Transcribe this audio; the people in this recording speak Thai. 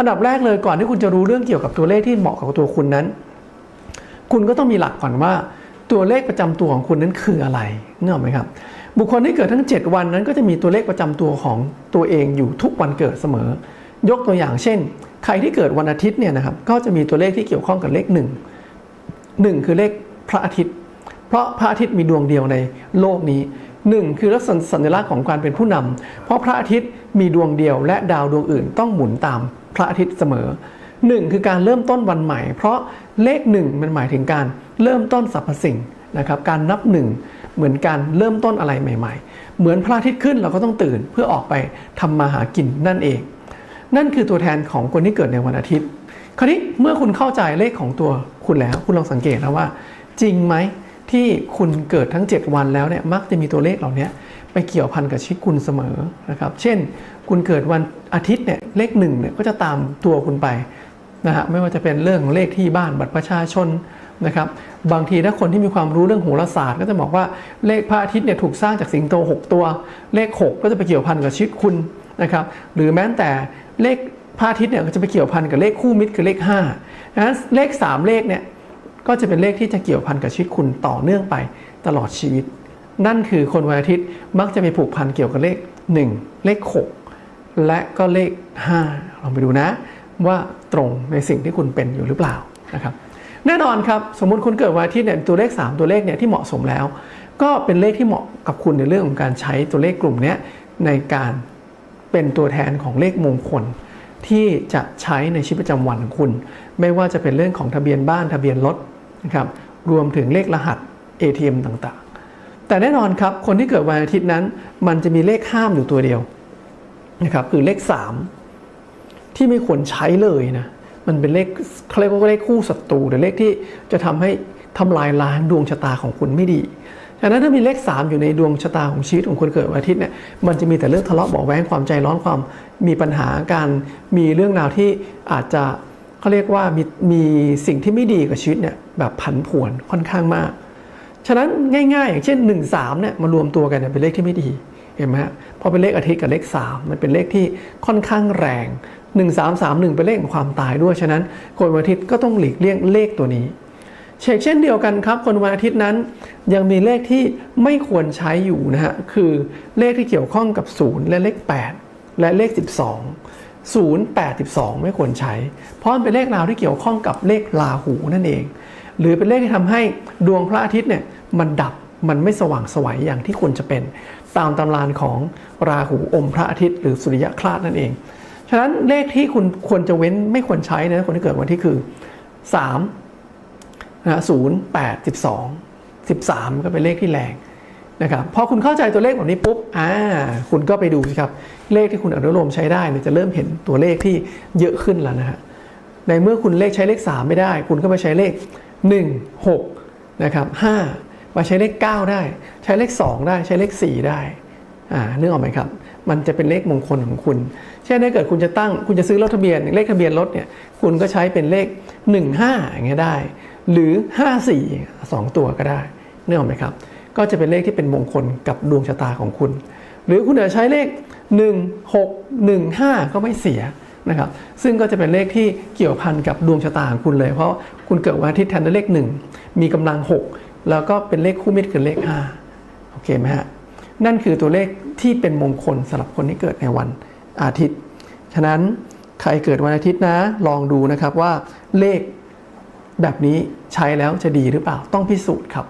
อันดับแรกเลยก่อนที่คุณจะรู้เรื่องเกี่ยวกับตัวเลขที่เหมาะกับตัวคุณนั้น คุณก็ต้องมีหลักก่อนว่าตัวเลขประจำตัวของคุณนั้นคืออะไรนึกออไหมครับ บุคคลที่เกิดทั้ง 7 วันนั้นก็จะมีตัวเลขประจำตัวของตัวเองอยู่ทุกวันเกิดเสมอ ยกตัวอย่างเช่น ใครที่เกิดวันอาทิตย์เนี่ยนะครับก็จะมีตัวเลขที่เกี่ยวข้องกับเลข 1 1 คือเลขพระอาทิตย์ เพราะพระอาทิตย์มีดวงเดียวในโลกนี้ 1 คือลักษณะสัญลักษณ์ของการเป็นผู้นำเพราะพระอาทิตย์มีดวงเดียวและดาวดวงอื่นต้องหมุนตาม พระอาทิตย์เสมอ 1 คือการเริ่มต้นวันใหม่ เพราะเลข 1 มันหมายถึงการเริ่มต้นสรรพสิ่งนะครับการนับหนึ่งเหมือนการเริ่มต้นอะไรใหม่ ๆ เหมือนพระอาทิตย์ขึ้นเราก็ต้องตื่นเพื่อออกไปทำมาหากินนั่นเอง นั่นคือตัวแทนของคนที่เกิดในวันอาทิตย์ คราวนี้เมื่อคุณเข้าใจเลขของตัวคุณแล้ว คุณลองสังเกตนะว่า จริงไหม ที่คุณเกิดทั้ง 7 วันแล้วเนี่ยมักจะมีตัวเลขเหล่านี้ไปเกี่ยวพันกับชีวิตคุณเสมอนะครับเช่น คุณเกิดวันอาทิตย์เนี่ยเลขหนึ่งเนี่ยก็จะตามตัวคุณไปนะฮะไม่ว่าจะเป็นเรื่องเลขที่บ้านบัตรประชาชนนะครับบางทีถ้าคนที่มีความรู้เรื่องโหราศาสตร์ ก็จะบอกว่าเลขพระอาทิตย์เนี่ยถูกสร้างจากสิงโต 6 ตัว เลข 6 ก็จะไปเกี่ยวพันกับชีวิตคุณนะครับหรือแม้แต่เลขพระอาทิตย์เนี่ยก็จะไปเกี่ยวพันกับเลขคู่มิตรคือเลข5นะเลข 3 เลขเนี่ย ก็จะเป็นเลขที่จะเกี่ยวพันกับชีวิตคุณต่อเนื่องไปตลอดชีวิต นั่นคือคนวันอาทิตย์มักจะไปผูกพันเกี่ยวกับเลข 1 เลข 6 และก็เลข 5 ลองไปดูนะ ว่าตรงในสิ่งที่คุณเป็นอยู่หรือเปล่านะครับแน่นอนครับสมมุติคุณเกิดวันอาทิตย์เนี่ยตัวเลข 3 ตัวเลขเนี่ยที่เหมาะสมแล้ว ก็เป็นเลขที่เหมาะกับคุณในเรื่องของการใช้ตัวเลขกลุ่มนี้ในการเป็นตัวแทนของเลขมงคล ที่จะใช้ในชีวิตประจำวันของคุณ ไม่ว่าจะเป็นเรื่องของทะเบียนบ้านทะเบียนรถนะครับรวมถึงเลขรหัส ATM ต่างๆ แต่แน่นอนครับคนที่เกิดวันอาทิตย์นั้น มันจะมีเลขห้ามอยู่ตัวเดียวนะครับคือเลข 3 ที่ไม่ควรใช้เลยนะมันเป็นเลขเขาเรียกว่าเลขคู่ศัตรูหรือเลขที่จะทำให้ทำลายล้างดวงชะตาของคุณไม่ดี ฉะนั้นถ้ามีเลข 3 อยู่ในดวงชะตาของชีวิตของคนเกิดวันอาทิตย์เนี่ยมันจะมีแต่เรื่องทะเลาะเบาะแว้งความใจร้อนความมีปัญหาการมีเรื่องราวที่อาจจะเขาเรียกว่ามีมีสิ่งที่ไม่ดีกับชีวิตเนี่ยแบบผันผวนค่อนข้างมาก ฉะนั้นง่ายๆ อย่างเช่น 1 3เนี่ยมารวมตัวกันเนี่ยเป็นเลขที่ไม่ดีเห็นไหมฮะพอเป็นเลขอาทิตย์กับเลข 3 มันเป็นเลขที่ค่อนข้างแรง 1 3 3 1 เป็นเลขของความตายด้วยฉะนั้นคนวันอาทิตย์ก็ต้องหลีกเลี่ยงเลขตัวนี้ เชกเช่นเดียวกันครับ คนวันอาทิตย์นั้น ยังมีเลขที่ไม่ควรใช้อยู่นะฮะคือเลขที่เกี่ยวข้องกับ 0 และเลข 8 และเลข 12 0 8 12 ไม่ควรใช้ เพราะมันเป็นเลขราวที่เกี่ยวข้องกับเลขราหูนั่นเอง หรือเป็นเลขที่ทำให้ดวงพระอาทิตย์เนี่ยมันดับมันไม่สว่างไสวัยอย่างที่ควรจะเป็น ตามตำรานของราหูอมพระอาทิตย์ หรือสุริยคราสนั่นเอง ฉะนั้นเลขที่คุณควรจะเว้นไม่ควรใช้นะคนที่เกิดวันที่คือ 3 นะศูนย์แปดสิบสองสิบสามก็เป็นเลขที่แรงนะครับพอคุณเข้าใจตัวเลขแบบนี้ปุ๊บอ่าคุณก็ไปดูสิครับเลขที่คุณอนุโลมใช้ได้เนี่ยจะเริ่มเห็นตัวเลขที่เยอะขึ้นแล้วนะฮะในเมื่อคุณเลขใช้เลข 3 ไม่ได้ คุณก็มาใช้เลข 1 6นะครับ5มาใช้เลข 9 ได้ ใช้เลข 2 ได้ใช้เลข 4 ได้อ่านึกออกไหมครับ มันจะเป็นเลขมงคลของคุณ เช่นถ้าเกิดคุณจะตั้งคุณจะซื้อรถทะเบียน เลขทะเบียนรถเนี่ยคุณก็ใช้เป็นเลข 15อย่างเงี้ยได้ หรือ 54 2 ตัวก็ได้นึกออกไหมครับ ก็จะเป็นเลขที่เป็นมงคลกับดวงชะตาของคุณ หรือคุณอาจจะใช้เลข 1 6 1 5 ก็ไม่เสียนะครับ ซึ่งก็จะเป็นเลขที่เกี่ยวพันกับดวงชะตาของคุณเลย เพราะคุณเกิดวันอาทิตย์แทนด้วยเลข 1 มีกำลัง 6 แล้วก็เป็นเลขคู่มิตรคือเลข 5 โอเคไหมฮะ นั่นคือตัวเลขที่เป็นมงคลสำหรับคนที่เกิดในวันอาทิตย์ ฉะนั้นใครเกิดวันอาทิตย์นะ ลองดูนะครับว่าเลข แบบนี้ใช้แล้วจะดีหรือเปล่าต้องพิสูจน์ครับ